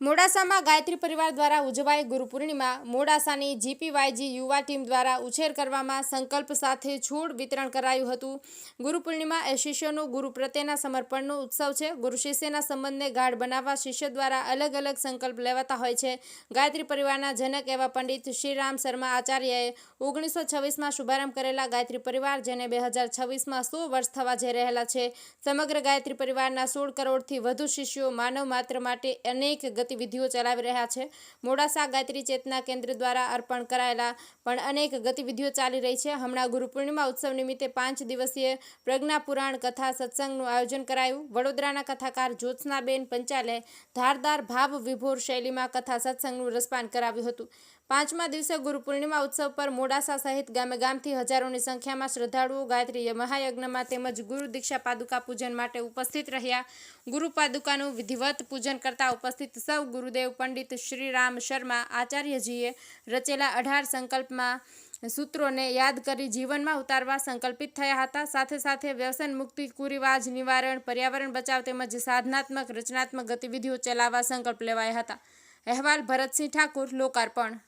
મોડાસામાં ગાયત્રી પરિવાર દ્વારા ઉજવાય ગુરુ પૂર્ણિમા, મોડાસાની જીપીવાયજી યુવા ટીમ દ્વારા ઉછેર કરવામાં સંકલ્પ સાથે છોડ વિતરણ કરાયું હતું. ગુરુ પૂર્ણિમા એ શિષ્યનું ગુરુ પ્રત્યેના સમર્પણનો ઉત્સવ છે. ગુરુ શિષ્યના સંબંધને ગાઢ બનાવવા શિષ્ય દ્વારા અલગ અલગ સંકલ્પ લેવાતા હોય છે. ગાયત્રી પરિવારના જનક એવા પંડિત શ્રીરામ શર્મા આચાર્યએ ઓગણીસો છવ્વીસમાં શુભારંભ કરેલા ગાયત્રી પરિવાર, જેને બે હજાર છવ્વીસમાં સો વર્ષ થવા જઈ રહેલા છે. સમગ્ર ગાયત્રી પરિવારના સોળ કરોડથી વધુ શિષ્યો માનવ માત્ર માટે અનેક ગતિવિધિઓ ચલાવી રહ્યા છે. મોડાસા ગાયત્રી ચેતના કેન્દ્ર દ્વારા અર્પણ કરાયેલા પણ અનેક ગતિવિધિઓ ચાલી રહી છે. હમણાં ગુરુ પૂર્ણિમા ઉત્સવ નિમિત્તે પાંચ દિવસીય પ્રજ્ઞા પુરાણ કથા સત્સંગનું આયોજન કરાયું. વડોદરાના કથાકાર જ્યોત્સનાબેન પંચાલે ધારદાર ભાવ વિભોર શૈલીમાં કથા સત્સંગનું રસપાન કરાવ્યું હતું. પાંચમા દિવસે ગુરુ પૂર્ણિમા ઉત્સવ પર મોડાસા સહિત ગામે ગામથી હજારોની સંખ્યામાં શ્રદ્ધાળુઓ ગાયત્રી મહાયજ્ઞમાં તેમજ ગુરુ દીક્ષા પાદુકા પૂજન માટે ઉપસ્થિત રહ્યા. ગુરુ પાદુકાનું વિધિવત પૂજન કરતા ઉપસ્થિત સૌ ગુરુદેવ પંડિત શ્રી રામ શર્મા આચાર્યજીએ રચેલા અઢાર સંકલ્પમાં સૂત્રોને યાદ કરી જીવનમાં ઉતારવા સંકલ્પિત થયા હતા. સાથે સાથે વ્યસન મુક્તિ, કુરિવાજ, નિવારણ, પર્યાવરણ બચાવ તેમજ સાધનાત્મક, રચનાત્મક ગતિવિધિઓ ચલાવવા સંકલ્પ લેવાયા હતા. અહેવાલ ભરતસિંહ ઠાકુર, લોકાર્પણ